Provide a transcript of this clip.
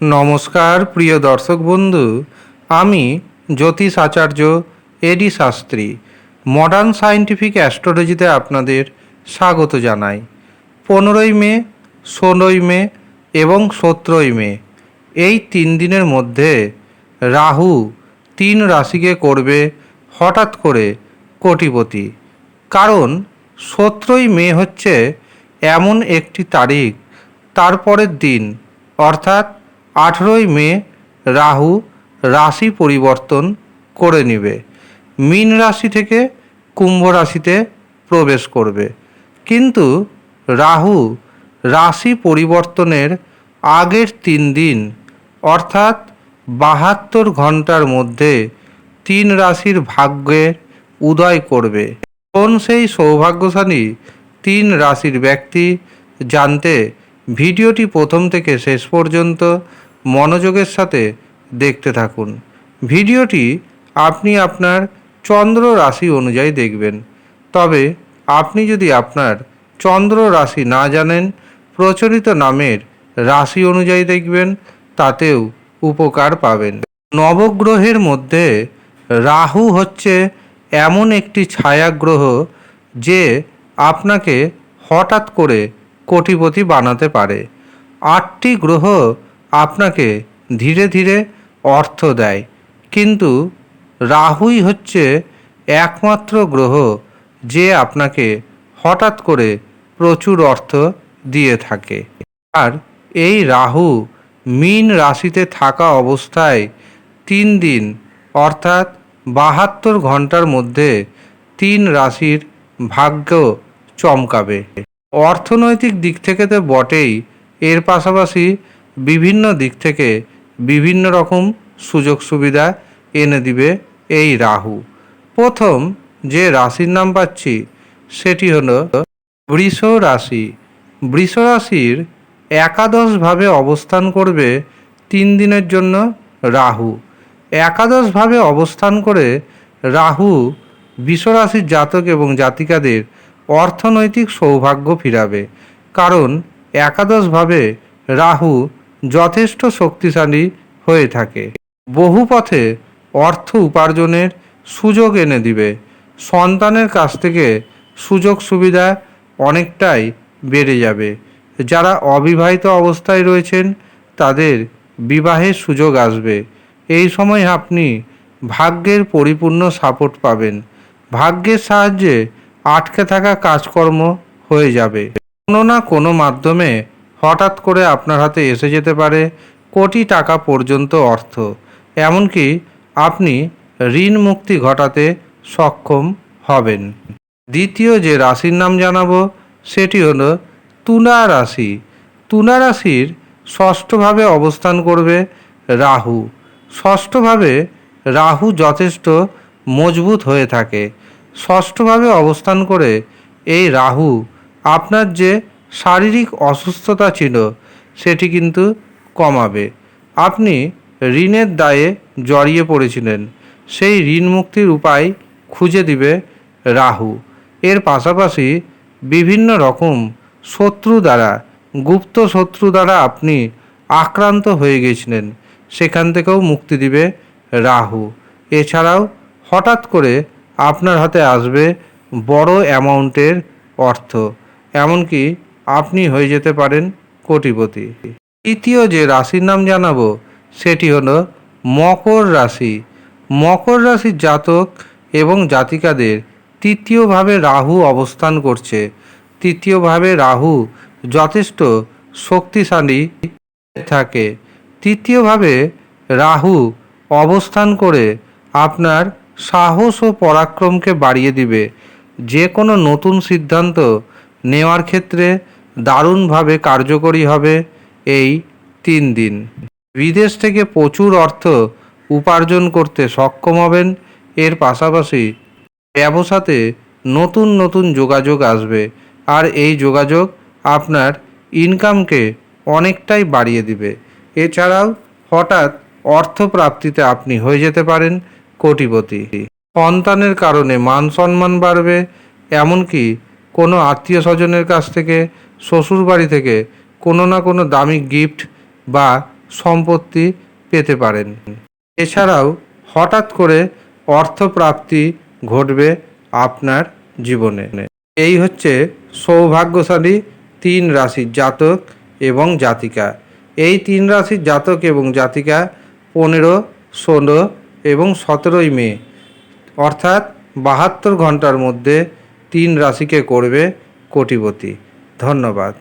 নমস্কার, প্রিয় দর্শক বন্ধু। আমি Jyotish Acharya A D Shastri. Modern scientific অ্যাস্ট্রোলজিতে আপনাদের স্বাগত জানাই। পনেরোই মে, ষোলোই মে এবং সতেরোই মে। এই তিন দিনের মধ্যে রাহু তিন রাশিকে করবে হঠাৎ করে কোটিপতি। কারণ সতেরোই মে হচ্ছে এমন একটি তারিখ, তারপরের দিন, অর্থাৎ আঠেরোই মে রাহু রাশি পরিবর্তন করে নেবে। মীন রাশি থেকে কুম্ভ রাশিতে প্রবেশ করবে। কিন্তু রাহু রাশি পরিবর্তনের আগের তিন দিন, অর্থাৎ বাহাত্তর ঘণ্টার মধ্যে তিন রাশির ভাগ্যের উদয় করবে। কোন সেই সৌভাগ্যশালী তিন রাশির ব্যক্তি জানতে ভিডিওটি প্রথম থেকে শেষ পর্যন্ত মনোযোগের সাথে দেখতে থাকুন। ভিডিওটি আপনি আপনার চন্দ্র রাশি অনুযায়ী দেখবেন। তবে আপনি যদি আপনার চন্দ্র রাশি না জানেন, প্রচলিত নামের রাশি অনুযায়ী দেখবেন, তাতেও উপকার পাবেন। নবগ্রহের মধ্যে রাহু হচ্ছে এমন একটি ছায়াগ্রহ যে আপনাকে হঠাৎ করে কোটিপতি বানাতে পারে। আটটি গ্রহ আপনাকে ধীরে ধীরে অর্থ দেয়। কিন্তু রাহুই হচ্ছে একমাত্র গ্রহ যে আপনাকে হঠাৎ করে প্রচুর অর্থ দিয়ে থাকে। আর এই রাহু মীন রাশিতে থাকা অবস্থায় তিন দিন, অর্থাৎ বাহাত্তর ঘণ্টার মধ্যে তিন রাশির ভাগ্য চমকাবে। অর্থনৈতিক দিক থেকে তো বটেই, এর পাশাপাশি বিভিন্ন দিক থেকে বিভিন্ন রকম সুযোগ সুবিধা এনে দিবে এই রাহু। প্রথম যে রাশির নাম পাচ্ছি, সেটি হল বৃষ রাশি। বৃষ রাশির একাদশভাবে অবস্থান করবে তিন দিনের জন্য রাহু। একাদশভাবে অবস্থান করে রাহু বিশ্বরাশির জাতক এবং জাতিকাদের অর্থনৈতিক সৌভাগ্য ফিরাবে। কারণ একাদশভাবে রাহু যথেষ্ট শক্তিশালী হয়ে থাকে। বহু পথে অর্থ উপার্জনের সুযোগ এনে দিবে। সন্তানের কাছ থেকে সুযোগ সুবিধা অনেকটাই বেড়ে যাবে। যারা অবিবাহিত অবস্থায় রয়েছেন, তাদের বিবাহের সুযোগ আসবে। এই সময় আপনি ভাগ্যের পরিপূর্ণ সাপোর্ট পাবেন। ভাগ্যের সাহায্যে আটকে থাকা কাজকর্ম হয়ে যাবে। কোনো না কোনো মাধ্যমে হঠাৎ করে আপনার হাতে এসে যেতে পারে কোটি টাকা পর্যন্ত অর্থ। এমনকি আপনি ঋণ মুক্তি ঘটাতে সক্ষম হবেন। দ্বিতীয় যে রাশির নাম জানাব, সেটি হল তুলা রাশি। তুলা রাশির ষষ্ঠভাবে অবস্থান করবে রাহু। ষষ্ঠভাবে রাহু যথেষ্ট মজবুত হয়ে থাকে। ষষ্ঠভাবে অবস্থান করে এই রাহু আপনার যে শারীরিক অসুস্থতা ছিল, সেটি কিন্তু কমাবে। আপনি ঋণের দায়ে জড়িয়ে পড়েছিলেন, সেই ঋণ মুক্তির উপায় খুঁজে দিবে রাহু। এর পাশাপাশি বিভিন্ন রকম শত্রু দ্বারা, গুপ্ত শত্রু দ্বারা আপনি আক্রান্ত হয়ে গেছিলেন, সেখান থেকেও মুক্তি দিবে রাহু। এছাড়াও হঠাৎ করে আপনার হাতে আসবে বড় অ্যামাউন্টের অর্থ, এমনকি আপনি হয়ে যেতে পারেন কোটিপতি। তৃতীয় যে রাশির নাম জানাব, সেটি হলো মকর রাশি। মকর রাশির জাতক এবং জাতিকাদের তৃতীয়ভাবে রাহু অবস্থান করছে। তৃতীয়ভাবে রাহু যথেষ্ট শক্তিশালী থাকে। তৃতীয়ভাবে রাহু অবস্থান করে আপনার সাহস ও পরাক্রমকে বাড়িয়ে দিবে। যে কোনো নতুন সিদ্ধান্ত নেওয়ার ক্ষেত্রে দারুণভাবে কার্যকরী হবে এই তিন দিন। বিদেশ থেকে প্রচুর অর্থ উপার্জন করতে সক্ষম হবেন। এর পাশাপাশি ব্যবসাতে নতুন নতুন যোগাযোগ আসবে। আর এই যোগাযোগ আপনার ইনকামকে অনেকটাই বাড়িয়ে দিবে। এছাড়াও হঠাৎ অর্থপ্রাপ্তিতে আপনি হয়ে যেতে পারেন কোটিপতি। সন্তানের কারণে মান সম্মান বাড়বে, এমনকি কোনো আত্মীয় স্বজনের কাছ থেকে শ্বশুর বাড়ি থেকে কোনো না কোনো দামি গিফট বা সম্পত্তি পেতে পারেন। এছাড়াও হঠাৎ করে অর্থপ্রাপ্তি ঘটবে আপনার জীবনে। এই হচ্ছে সৌভাগ্যশালী তিন রাশির জাতক এবং জাতিকা। এই তিন রাশির জাতক এবং জাতিকা পনেরো, ষোলো এবং সতেরোই মে, অর্থাৎ বাহাত্তর ঘণ্টার মধ্যে তিন রাশিকে করবে কোটিপতি। ধন্যবাদ।